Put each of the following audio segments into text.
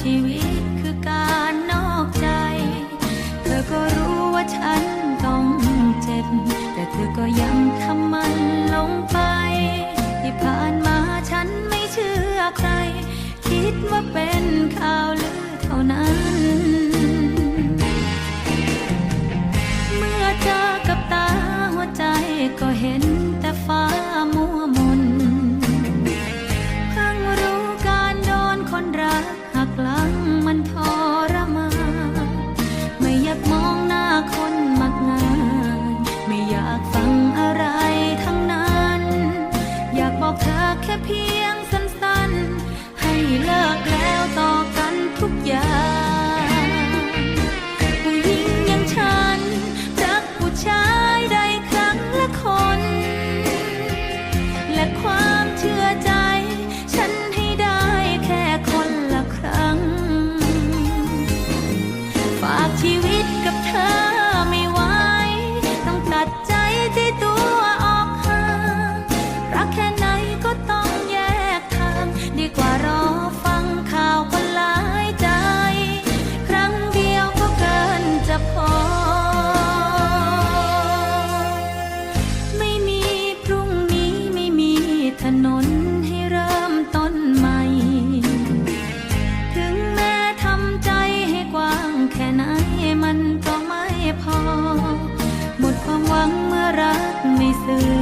ชีวิตคือการนอกใจ เธอก็รู้ว่าฉันต้องเจ็บ แต่เธอก็ยังทำมันลงไป ที่ผ่านมาฉันไม่เชื่อใคร คิดว่าเป็นข่าวลือ mi xưa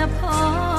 จะพอ